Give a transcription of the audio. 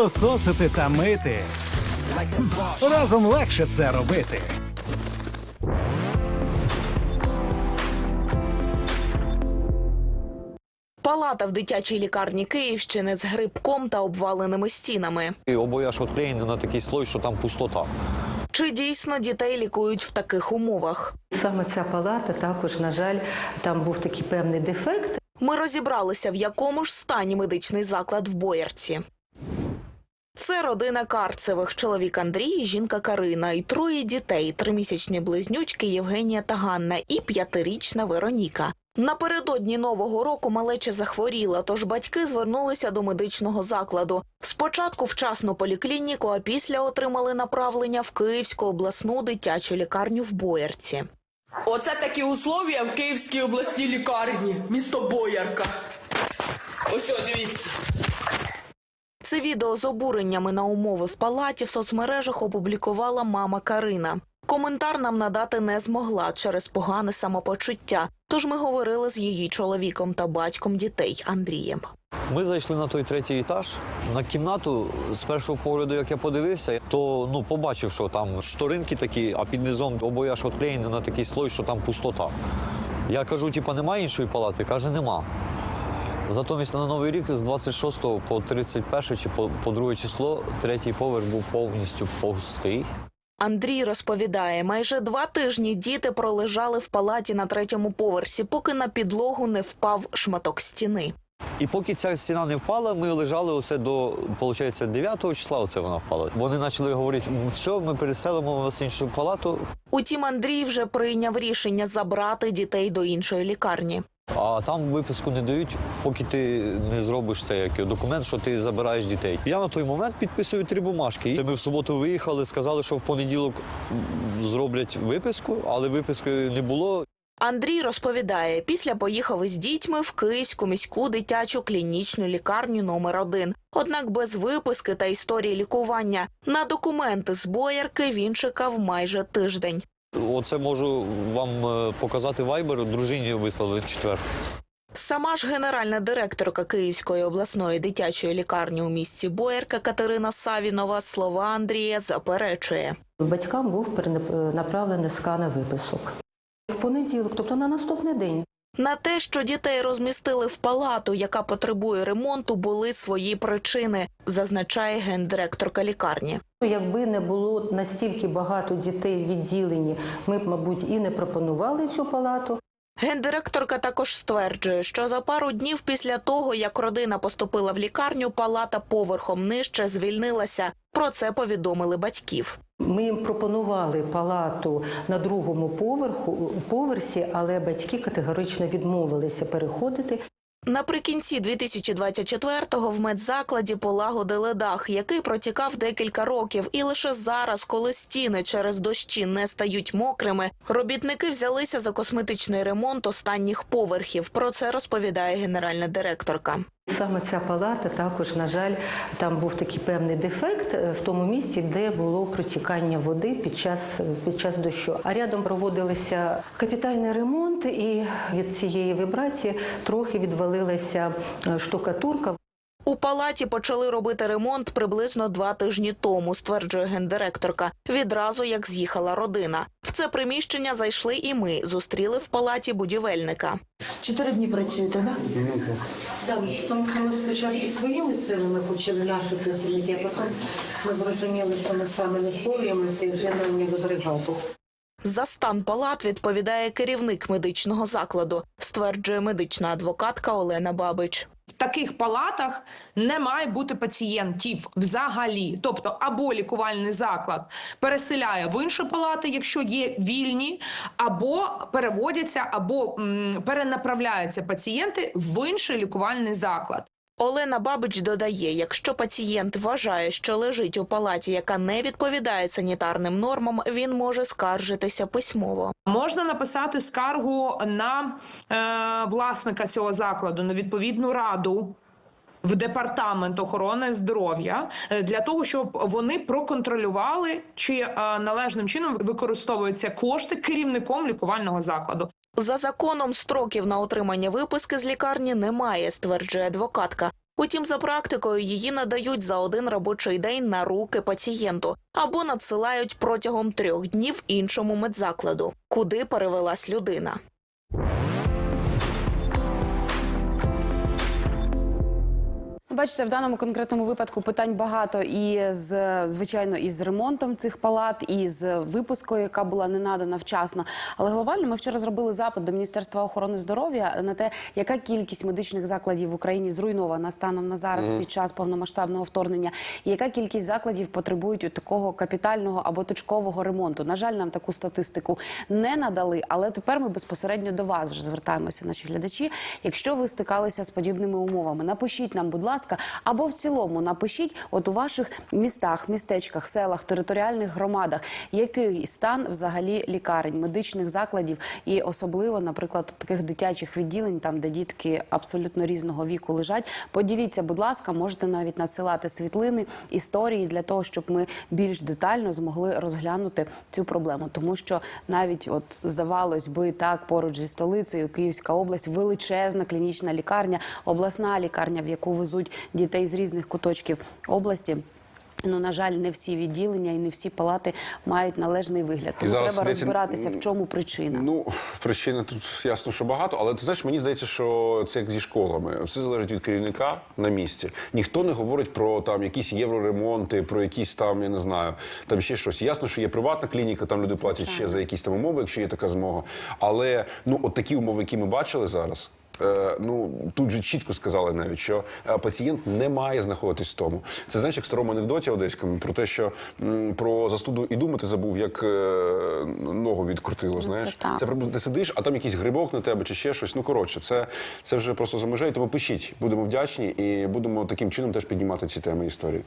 пилососити та мити. Разом легше це робити. Палата в дитячій лікарні Київщини з грибком та обваленими стінами. І обояж відклеєний на такий слой, що там пустота. Чи дійсно дітей лікують в таких умовах? Саме ця палата також, на жаль, там був такий певний дефект. Ми розібралися, в якому ж стані медичний заклад в Боярці. Це родина Карцевих, чоловік Андрій, жінка Карина, і троє дітей: тримісячні близнючки Євгенія та Ганна і п'ятирічна Вероніка. Напередодні нового року малеча захворіла, тож батьки звернулися до медичного закладу. Спочатку вчасну поліклініку, а після отримали направлення в Київську обласну дитячу лікарню в Боярці. Оце такі условия в Київській обласній лікарні, місто Боярка. Ось, дивіться. Це відео з обуреннями на умови в палаті в соцмережах опублікувала мама Карина. Коментар нам надати не змогла через погане самопочуття. Тож ми говорили з її чоловіком та батьком дітей Андрієм. Ми зайшли на той третій етаж. На кімнату з першого погляду, як я подивився, то ну побачив, що там шторинки такі, а під низом обояж відклеєний на такий слой, що там пустота. Я кажу, типа, немає іншої палати? Каже, нема. Затомість на новий рік з 26 по 31 чи по, по 2 число третій поверх був повністю пустий. Андрій розповідає, майже два тижні діти пролежали в палаті на третьому поверсі, поки на підлогу не впав шматок стіни. І поки ця стіна не впала, ми лежали оце до виходить, 9 числа. Оце вона впала. Вони почали говорити: «М, все, ми переселимо вас в іншу палату. Утім, Андрій вже прийняв рішення забрати дітей до іншої лікарні. А там виписку не дають, поки ти не зробиш це як документ, що ти забираєш дітей. Я на той момент підписую три бумажки. І Ми в суботу виїхали, сказали, що в понеділок зроблять виписку, але виписки не було. Андрій розповідає, після поїхав із дітьми в Київську міську дитячу клінічну лікарню номер 1 Однак без виписки та історії лікування на документи з боярки він чекав майже тиждень. Оце можу вам е, показати вайбер. Дружині вислали в четвер. Сама ж генеральна директорка Київської обласної дитячої лікарні у місті Боярка Катерина Савінова слова Андрія заперечує. Батькам був перенап- направлений сканер виписок. В понеділок, тобто на наступний день. На те, що дітей розмістили в палату, яка потребує ремонту, були свої причини, зазначає гендиректорка лікарні. Ну, Якби не було настільки багато дітей в відділенні, ми б, мабуть, і не пропонували цю палату. Гендиректорка також стверджує, що за пару днів після того, як родина поступила в лікарню, палата поверхом нижче звільнилася. Про це повідомили батьків. Ми їм пропонували палату на другому поверху поверсі, але батьки категорично відмовилися переходити. Наприкінці 2024-го в медзакладі полагодили дах, який протікав декілька років, і лише зараз, коли стіни через дощі не стають мокрими, робітники взялися за косметичний ремонт останніх поверхів. Про це розповідає генеральна директорка. Саме ця палата також, на жаль, там був такий певний дефект е, в тому місці, де було протікання води під час, під час дощу. А рядом проводилися капітальний ремонт, і від цієї вібрації трохи відвалилася е, штукатурка. У палаті почали робити ремонт приблизно два тижні тому, стверджує гендиректорка. Відразу як з'їхала родина. В це приміщення зайшли і ми. Зустріли в палаті будівельника. Чотири дні працюєте, так? Так, тому що ми спочатку своїми силами почали наші працівники, а потім ми зрозуміли, що ми саме не впорюємося і вже найняли бригаду. За стан палат відповідає керівник медичного закладу, стверджує медична адвокатка Олена Бабич. В таких палатах не має бути пацієнтів взагалі. Тобто, або лікувальний заклад переселяє в інші палати, якщо є вільні, або переводяться, або м, перенаправляються пацієнти в інший лікувальний заклад. Олена Бабич додає, якщо пацієнт вважає, що лежить у палаті, яка не відповідає санітарним нормам, він може скаржитися письмово. Можна написати скаргу на е, власника цього закладу, на відповідну раду. В департамент охорони здоров'я е, для того, щоб вони проконтролювали, чи е, належним чином використовуються кошти керівником лікувального закладу. За законом строків на отримання виписки з лікарні немає, стверджує адвокатка. Утім, за практикою її надають за один робочий день на руки пацієнту або надсилають протягом трьох днів іншому медзакладу, куди перевелась людина. Бачите, в даному конкретному випадку питань багато і з звичайно і з ремонтом цих палат, і з випускою, яка була не надана вчасно. Але глобально ми вчора зробили запит до Міністерства охорони здоров'я на те, яка кількість медичних закладів в Україні зруйнована станом на зараз під час повномасштабного вторгнення, і яка кількість закладів потребують такого капітального або точкового ремонту. На жаль, нам таку статистику не надали, але тепер ми безпосередньо до вас вже звертаємося, наші глядачі. Якщо ви стикалися з подібними умовами, напишіть нам, будь ласка, або в цілому напишіть, от у ваших містах, містечках, селах, територіальних громадах, який стан взагалі лікарень, медичних закладів, і особливо, наприклад, таких дитячих відділень, там де дітки абсолютно різного віку лежать. Поділіться, будь ласка, можете навіть надсилати світлини, історії для того, щоб ми більш детально змогли розглянути цю проблему, тому що навіть от здавалось би так поруч зі столицею Київська область, величезна клінічна лікарня, обласна лікарня, в яку везуть дітей з різних куточків області. Ну, на жаль, не всі відділення і не всі палати мають належний вигляд. Тому зараз треба йдеться- розбиратися, в чому причина. Ну, причин тут ясно, що багато, але ти знаєш, мені здається, що це як зі школами. Все залежить від керівника на місці. Ніхто не говорить про там якісь євроремонти, про якісь там, я не знаю, там ще щось. Ясно, що є приватна клініка, там люди платять ще за якісь там умови, якщо є така змога. Але ну, от такі умови, які ми бачили зараз. Е, Ну тут же чітко сказали навіть, що е, пацієнт не має знаходитись в тому. Це знаєш, як в старому анекдоті одеському про те, що про застуду і думати забув, як е, ногу відкрутило. Знаєш, так. це приблизно ти сидиш, а там якийсь грибок на тебе чи ще щось. Ну коротше, це, це вже просто за межею. Тому пишіть, будемо вдячні і будемо таким чином теж піднімати ці теми історії.